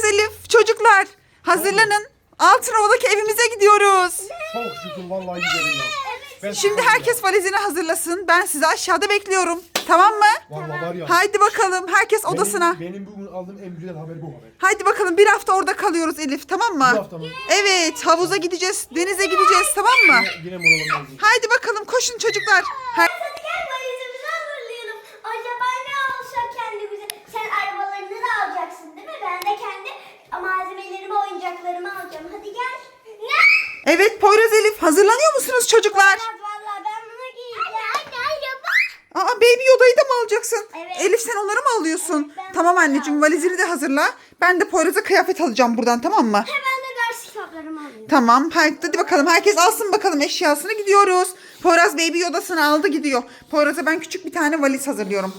Poyraz Elif, çocuklar hazırlanın. Altınova'daki evimize gidiyoruz. Çok şükür vallahi gidelim ya. Ben Şimdi herkes valizini hazırlasın. Ben sizi aşağıda bekliyorum. Tamam mı? Vallahi var ya. Haydi bakalım herkes benim- odasına. Benim, bugün aldığım en güzel haber bu haber. Haydi bakalım bir hafta orada kalıyoruz Elif tamam mı? hafta mı? Evet havuza gideceğiz, denize gideceğiz tamam mı? Yine, moralim lazım. Haydi bakalım koşun çocuklar. Her- Hadi gel valizimizi hazırlayalım. Acaba ne alsak kendimize? Sen arabalarını da alacaksın değil mi? Ben de kendi malzemelerimi, oyuncaklarımı alacağım. Hadi gel. Ne? Evet Poyraz Elif hazırlanıyor musunuz çocuklar? Vallahi ben bunu giyeceğim. Aa Baby Yoda'yı da mı alacaksın? Evet. Elif sen onları mı alıyorsun? Evet, ben tamam bunu anneciğim valizini de hazırla. Ben de Poyraz'a kıyafet alacağım buradan tamam mı? Hemen de ders kitaplarımı alayım. Tamam. Hadi bakalım. Herkes alsın bakalım eşyasını gidiyoruz. Poyraz Baby Yoda'sını aldı gidiyor. Poyraz'a ben küçük bir tane valiz hazırlıyorum.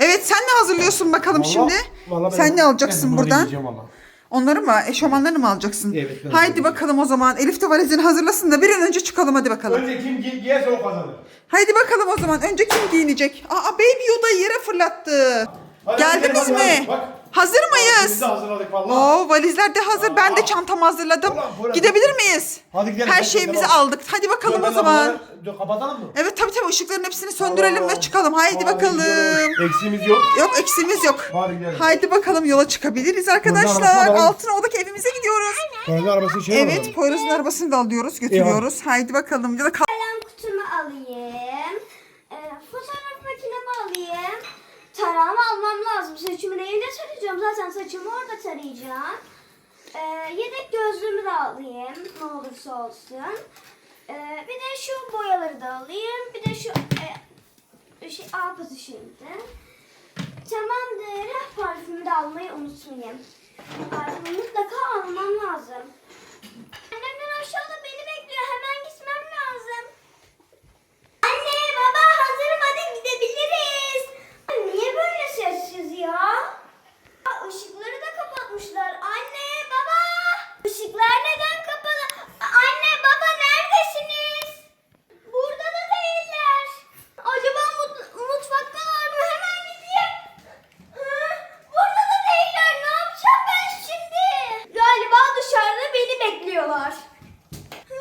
Evet sen ne hazırlıyorsun bakalım Vallahi- şimdi? vallahi ben- sen ne alacaksın ben buradan? giyeceğim vallahi. Onları mı? Eşofmanlarını mı alacaksın? Evet, ben Haydi onları bakalım o zaman. Elif de valizini hazırlasın da bir an önce çıkalım hadi bakalım. Önce kim gi- giyerse o kazanır. Haydi bakalım o zaman. Önce kim giyinecek? Aa Baby Yoda'yı yere fırlattı. Hadi, Geldiniz hadi, mi? hadi, bak. Hazır Biz mıyız? de hazırladık vallahi. Oo valizler de hazır. Ben de çantamı hazırladım. Ulan, ulan. Gidebilir miyiz? Hadi gidelim, Her hadi şeyimizi gidelim. aldık. Hadi bakalım o ben zaman. lambaları- Dur, Kapatalım mı? Evet tabii tabii ışıkların hepsini söndürelim ve çıkalım. Haydi bakalım. gidelim. Eksiğimiz yok. Yok eksiğimiz yok. Hadi gidelim. Haydi bakalım yola çıkabiliriz arkadaşlar. alalım. Altınova'daki evimize gidiyoruz. Kendi arabasını şey Evet. Poyraz'ın arabasını da alıyoruz götürüyoruz. Haydi bakalım. Ya da kal- Kalem kutumu alayım. Ee, fotoğraf makinemi alayım. Tarağımı almam lazım. Saçımı neyle tarayacağım? Zaten saçımı orada tarayacağım. Ee, yedek gözlüğümü de alayım. Ne olursa olsun. Ee, bir de şu boyaları da alayım. Bir de şu e, şey apazı şimdi. Tamamdır. Parfümü de almayı unutmayayım. Parfümü mutlaka almam lazım. Annemler aşağıda beni bekliyor. Hemen gitmem lazım. Anne baba hazırım hadi gidebiliriz. Niye böyle sessiz ya? Aa, Işıkları da kapatmışlar. Anne baba. Işıklar neden kapalı? Anne baba neredesiniz? Burada da değiller. Acaba mut- mutfaktalar mı? Hemen gideyim. Hı? Burada da değiller. Ne yapacağım ben şimdi? Galiba dışarıda beni bekliyorlar. Hı?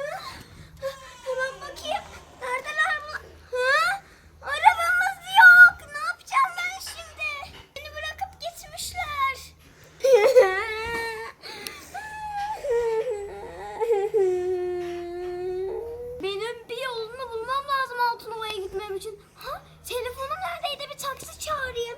Hı, Hemen bakayım. Neredeler bu? Hı? Arabamız yok. Ne yapacağım ben şimdi? Beni bırakıp gitmişler. Benim bir yolunu bulmam lazım Altınova'ya gitmem için. Ha? Telefonum neredeydi? Bir taksi çağırayım.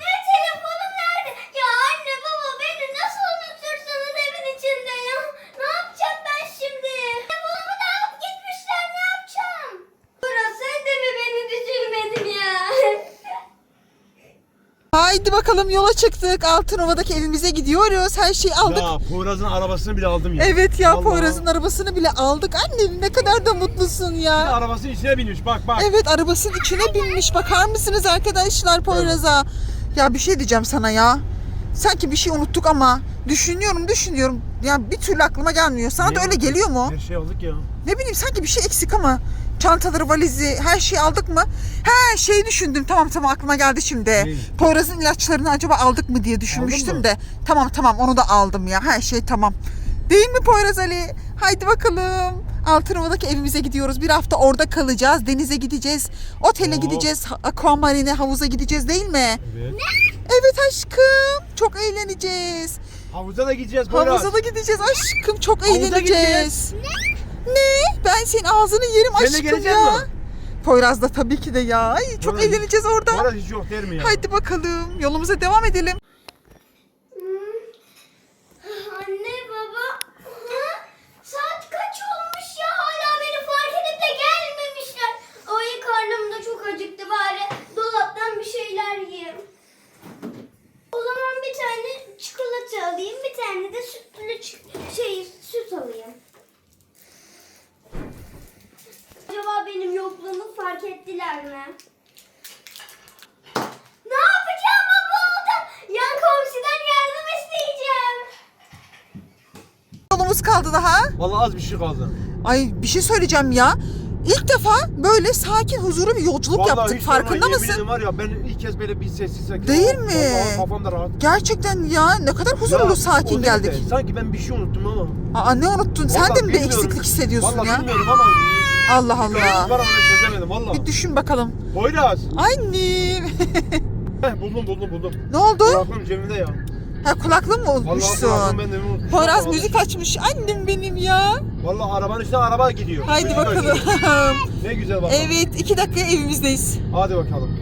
Ne telefonum nerede? Ya anne baba beni nasıl unutursunuz evin içinde ya? Ne yapacağım ben şimdi? Telefonumu da alıp gitmişler ne yapacağım? Burası sen de mi beni düşünmedin ya? Haydi bakalım yola çıktık. Altınova'daki evimize gidiyoruz. Her şeyi aldık. Ya Poyraz'ın arabasını bile aldım ya. Evet ya Vallahi. Poyraz'ın arabasını bile aldık. Annem ne kadar da mutlusun Bir de ya. arabasının içine binmiş bak bak. Evet arabasının içine binmiş. Bakar mısınız arkadaşlar Poyraz'a? Ya bir şey diyeceğim sana ya. Sanki bir şey unuttuk ama düşünüyorum düşünüyorum. Ya bir türlü aklıma gelmiyor. Sana da Ne öyle unuttuk? geliyor mu? Her şey aldık ya. Ne bileyim sanki bir şey eksik ama. Çantaları, valizi, her şeyi aldık mı? He şeyi düşündüm. Tamam tamam aklıma geldi şimdi. Ne? Poyraz'ın ilaçlarını acaba aldık mı diye düşünmüştüm de. Tamam tamam onu da aldım ya. Her şey tamam. Değil mi Poyraz Ali? Haydi bakalım. Altınova'daki evimize gidiyoruz. Bir hafta orada kalacağız. Denize gideceğiz. Otele Oo. gideceğiz. Aquamarine havuza gideceğiz değil mi? Evet. Evet aşkım. Çok eğleneceğiz. Havuza da gideceğiz Poyraz. Havuza da gideceğiz aşkım. Çok Havuza eğleneceğiz. Ne? Senin ağzını yerim Sen de aşkım gelecek ya. mi? Poyraz da tabii ki de ya. Ay, çok Poyraz- eğleneceğiz orada. Poyraz hiç yok der mi ya? Haydi bakalım. Yolumuza devam edelim. Anne baba. Ha? Saat kaç olmuş ya hala beni fark edip de gelmemişler. Ay karnım da çok acıktı bari. Dolaptan bir şeyler yiyeyim. O zaman bir tane çikolata alayım, bir tane de sütlü çik- şey süt alayım. Acaba benim yokluğumu fark ettiler mi? Ne yapacağım baba orada? Yan komşudan yardım isteyeceğim. Yolumuz kaldı daha. Vallahi az bir şey kaldı. Ay bir şey söyleyeceğim ya. İlk defa böyle sakin, huzurlu bir yolculuk Vallahi yaptık. hiç Farkında mısın? ederim var ya ben ilk kez böyle bir sessiz sakin. Değil mi? Vallahi kafamda rahat. Gerçekten ya ne kadar huzurlu, Ya, o sakin değil geldik. de, sanki ben bir şey unuttum ama. Aa ne unuttun? Sen Vallahi de mi bir bilmiyorum. eksiklik hissediyorsun Vallahi ya? bilmiyorum ama. Allah Ben Allah. ama çözemedim valla. Bir düşün bakalım. Poyraz. Annem. Heh, buldum buldum buldum. ne oldu? Kulaklığım cebimde ya. Ha kulaklığın mı ben de unutmuşum. Poyraz Vallahi. müzik açmış. Annem benim ya. Vallahi arabanın üstüne araba gidiyor. Haydi Müzik bakalım. açıyor. Ne güzel bakalım. evet iki dakika evimizdeyiz. Hadi bakalım.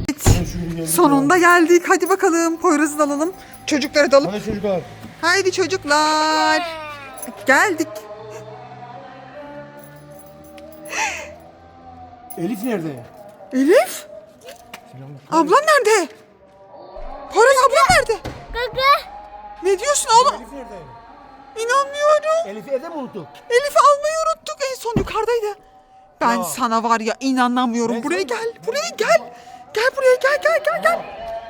Sonunda geldik. Hadi bakalım Poyraz'ı da alalım. Çocukları da alıp. Hadi çocuklar. Haydi çocuklar. Geldik. Elif nerede? Elif? Ablan nerede? Poyraz ablan nerede? Gaga. Ne diyorsun oğlum? Elif nerede? İnanmıyorum. Elif'i evde mi unuttuk? Elif'i almayı unuttuk. En son yukarıdaydı. Ben Ya. sana var ya inanamıyorum. Ben buraya sana- gel. Buraya gel. Gel buraya gel gel gel gel.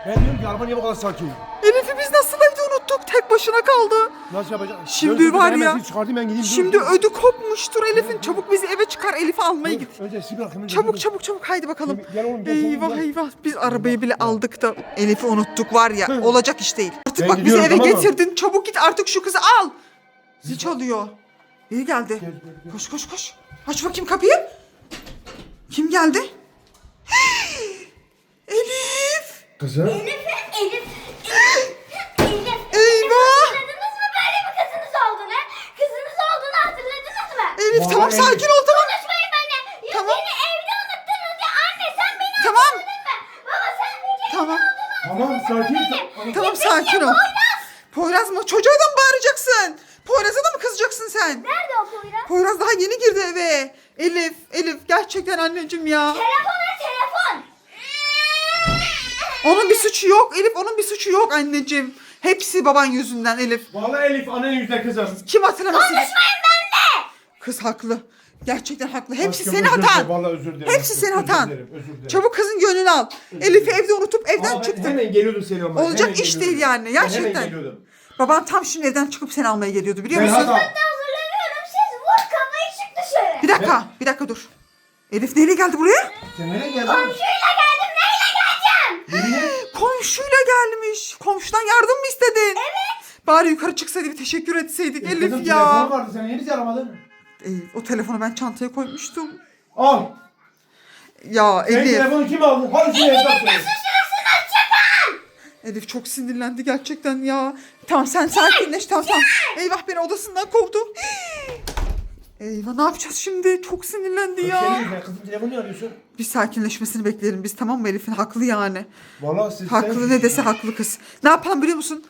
Ben diyorum ki araba niye bu kadar sakin? Elif'i biz nasıl evde unuttuk? Tek başına kaldı. Nasıl yapacağız? Şimdi Gözlüğümü var ya, sil, Çıkartayım ben gideyim. Şimdi ödü kopmuştur Elif'in. Çabuk bizi eve çıkar. Elif'i almaya git. Önce sil bırakayım. Çabuk çabuk çabuk haydi bakalım. Gel oğlum, gel, Eyvah gel. eyvah biz arabayı bile aldık da Elif'i unuttuk var ya olacak iş değil. Artık Ben bak bizi eve tamam mı? getirdin çabuk git artık şu kızı al. Zil çalıyor. Biri geldi. Gel, gel, gel. Koş koş koş. Aç bakayım kapıyı. Kim geldi? Elif. Kızım. Elif. Elif. Elif. Eyvah. Hatırladınız mı böyle bir kızınız olduğunu? Kızınız olduğunu hatırladınız mı? Elif Vallahi tamam Elif. sakin ol tamam. Konuşmayın benimle. Ya Tamam. beni evde unuttunuz ya. Anne sen beni Tamam. hatırladın mı? Baba sen beni Tamam. Tamam sakin. Tamam sakin ol. Poyraz mı? Çocuğa da mı bağıracaksın? Poyraz'a da mı kızacaksın sen? Nerede o Poyraz? Poyraz daha yeni girdi eve. Elif, Elif gerçekten anneciğim ya. Telefon ver telefon. Onun bir suçu yok Elif, onun bir suçu yok anneciğim. Hepsi baban yüzünden Elif. Vallahi Elif annen yüzünden kızım. Kim hatırlamasın? Konuşmayın benimle. Kız haklı. Gerçekten haklı. Hepsi Aşkım, senin özür dilerim, hatan. Vallahi özür dilerim. Hepsi aşkım, senin özür hatan. dilerim, özür dilerim. Çabuk kızın gönlünü al. Elif'i evde unutup evden Ama ben çıktın. Hemen geliyordum seni ama. Olacak hemen iş geliyordum. değil yani, Ben gerçekten. Hemen geliyordum. Baban tam şimdi evden çıkıp seni almaya geliyordu biliyor Ben musun? hata. Hazırlanıyorum siz vur kafayı çık dışarı. Bir dakika, bir dakika dur. Elif neyle geldi buraya? Sen nereye geldin? Komşuyla? Nereye? Komşuyla gelmiş. Komşudan yardım mı istedin? Evet. Bari yukarı çıksaydı bir teşekkür etseydik Kızım, Elif telefonu ya. vardı sen niye bizi aramadın? Ee, o telefonu ben çantaya koymuştum. Al. Ya Sen Elif. telefonu kim aldı? Hadi şunu hesap söyle. Elif çok sinirlendi gerçekten ya. Tamam sen sakinleş tamam tamam. Eyvah beni odasından kovdu. Eyvah ne yapacağız şimdi? Çok sinirlendi ya. kızım telefonu niye arıyorsun? Bir sakinleşmesini bekleyelim biz tamam mı Elif'in? Haklı yani. Vallahi siz Haklı ne dese haklı kız. Ne yapalım biliyor musun?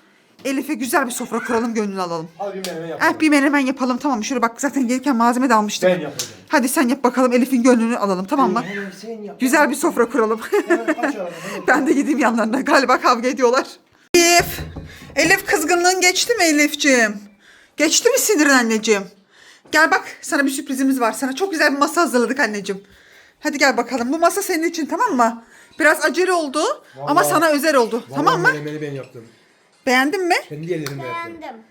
Elif'e güzel bir sofra kuralım gönlünü alalım. Hadi bir menemen yapalım. Eh bir menemen yapalım tamam mı? Şöyle bak zaten gelirken malzeme de almıştık. Ben yapacağım. Hadi sen yap bakalım Elif'in gönlünü alalım tamam mı? Hemen sen yap. Güzel bir sofra kuralım. Hemen. ben de gideyim yanlarına. Galiba kavga ediyorlar. Elif. Elif kızgınlığın geçti mi Elifciğim? Geçti mi sinirin anneciğim? Gel bak sana bir sürprizimiz var. Sana çok güzel bir masa hazırladık anneciğim. Hadi gel bakalım. Bu masa senin için tamam mı? Biraz acele oldu ama Vallahi- sana özel oldu. tamam mı? Menemeni ben yaptım. Beğendin mi? Kendi ellerimle yaptım. Beğendim.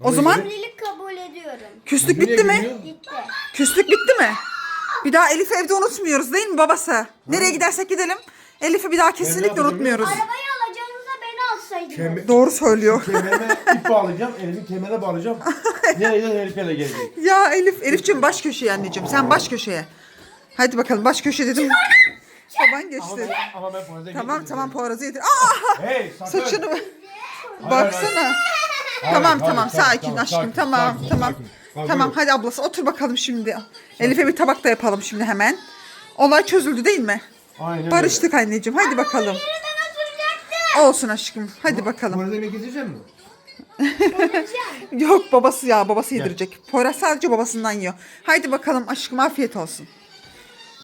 O zaman Evlilik kabul ediyorum. küslük Nereye bitti mi? gidiyor? Gitti. Küslük bitti mi? Bir daha Elif'i evde unutmuyoruz değil mi babası? Nereye gidersek gidelim. Elif'i bir daha kesinlikle yapacağım unutmuyoruz. Arabayı beni alsaydınız. Kemer, Doğru söylüyor. kemerime ip bağlayacağım. Elif'i kemere bağlayacağım. Nereye Elif'le gelecek. Ya Elif, Elif'ciğim baş köşeye anneciğim. Sen baş köşeye. Hadi bakalım baş köşe dedim. Baban geçti. Ama ben Poyraz'a Tamam tamam Poyraz'ı yedir. Aa Hey sakın. saçını baksana. Hayır, Tamam hayır, tamam sakin aşkım sakin, tamam sakin, tamam. sakin. Tamam, Tamam buyurun. hadi ablası otur bakalım şimdi. Elif'e bir tabak da yapalım şimdi hemen. Olay çözüldü değil mi? Aynen öyle. Barıştık anneciğim hadi bakalım. Olsun aşkım hadi bakalım. Poyraz'a yemek yedirecek mi? Yok babası ya babası yedirecek. Poyraz sadece babasından yiyor. Haydi bakalım aşkım afiyet olsun.